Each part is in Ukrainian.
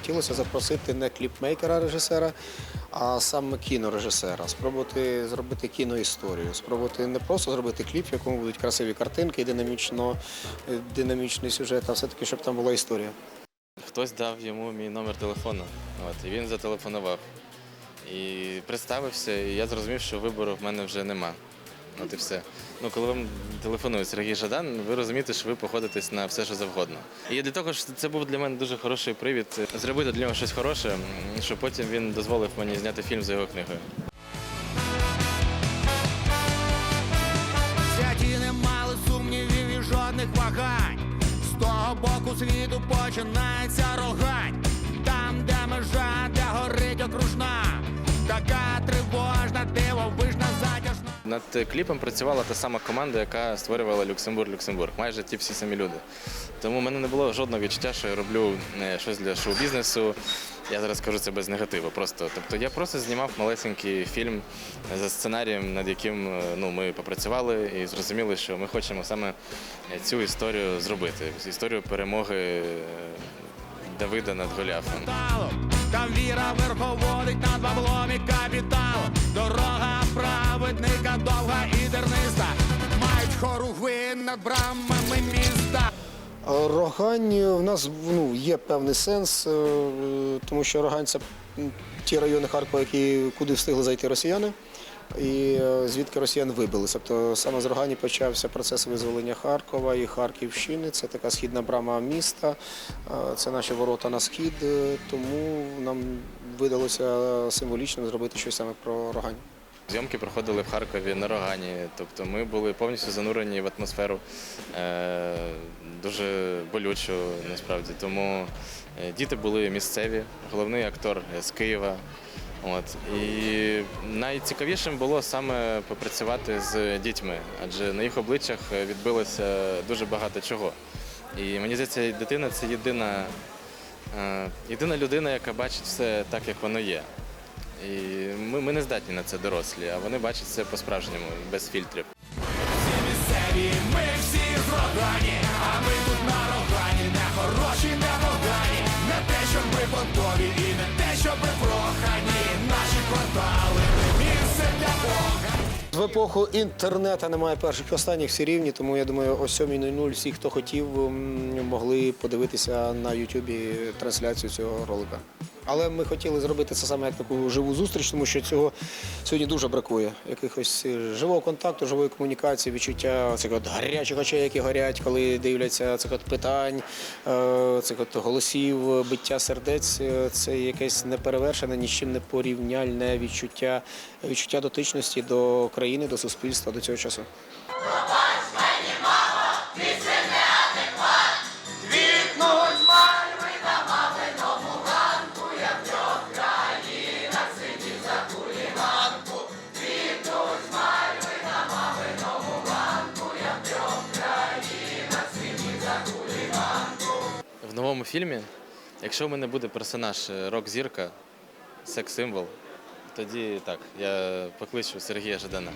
хотілося запросити не кліпмейкера режисера, а саме кінорежисера. Спробувати зробити кіноісторію, спробувати не просто зробити кліп, в якому будуть красиві картинки, динамічно, е, динамічний сюжет, а все-таки, щоб там була історія. Хтось дав йому мій номер телефону, от, і він зателефонував. І представився, і я зрозумів, що вибору в мене вже нема. От і все. Ну, коли вам телефонує Сергій Жадан, ви розумієте, що ви походитесь на все, що завгодно. І для того, що це був для мене дуже хороший привід зробити для нього щось хороше, щоб потім він дозволив мені зняти фільм за його книгою. Святі не мали сумнівів і жодних вагань. З того боку світу починається рогань. Там, де межа, де горить окружна, така тривожна, дивовижна. Над кліпом працювала та сама команда, яка створювала Люксембург Люксембург. Майже ті всі самі люди. Тому в мене не було жодного відчуття, що я роблю е, щось для шоу-бізнесу. Я зараз кажу це без негативу. Просто тобто я просто знімав малесенький фільм за сценарієм, над яким е, ну, ми попрацювали і зрозуміли, що ми хочемо саме е, цю історію зробити. Історію перемоги Давида над Голіафом. Там віра верховодить над баблом і капітал. Дорога праведника довга і дерниста. Мають хоругви над брамами міста. Рогань в нас ну, є певний сенс, е, тому що Рогань це ті райони Харкова, які, куди встигли зайти росіяни, і е, звідки росіян вибилися. Тобто саме з Рогані почався процес визволення Харкова і Харківщини. Це така східна брама міста, е, це наші ворота на схід, е, тому нам видалося символічним зробити щось саме про Рогань. Зйомки проходили в Харкові на Рогані, тобто ми були повністю занурені в атмосферу, дуже болючу насправді. Тому діти були місцеві, головний актор з Києва. От. І найцікавішим було саме попрацювати з дітьми, адже на їх обличчях відбилося дуже багато чого. І мені здається, дитина це єдина, е, єдина людина, яка бачить все так, як воно є. І ми, ми не здатні на це дорослі, а вони бачать це по-справжньому, без фільтрів. В епоху інтернету немає перших і останніх, всі рівні, тому я думаю, о 7.00 всі, хто хотів, могли подивитися на Ютубі трансляцію цього ролика. Але ми хотіли зробити це саме як таку живу зустріч, тому що цього сьогодні дуже бракує. Якихось е, живого контакту, живої комунікації, відчуття цих от гарячих очей, які горять, коли дивляться цих от питань, е, цих от голосів, биття сердець. Е, Це якесь неперевершене, ні з чим не порівняльне відчуття, відчуття дотичності до країни, до суспільства до цього часу. В новому фільмі, якщо в мене буде персонаж е, рок-зірка, секс-символ, тоді так, я покличу Сергія Жадана.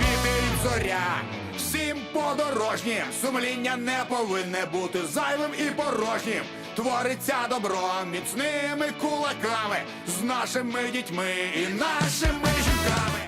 Вітер зоря, всім подорожнім, сумління не повинне бути зайвим і порожнім. Твориться добро міцними кулаками з нашими дітьми і нашими жінками.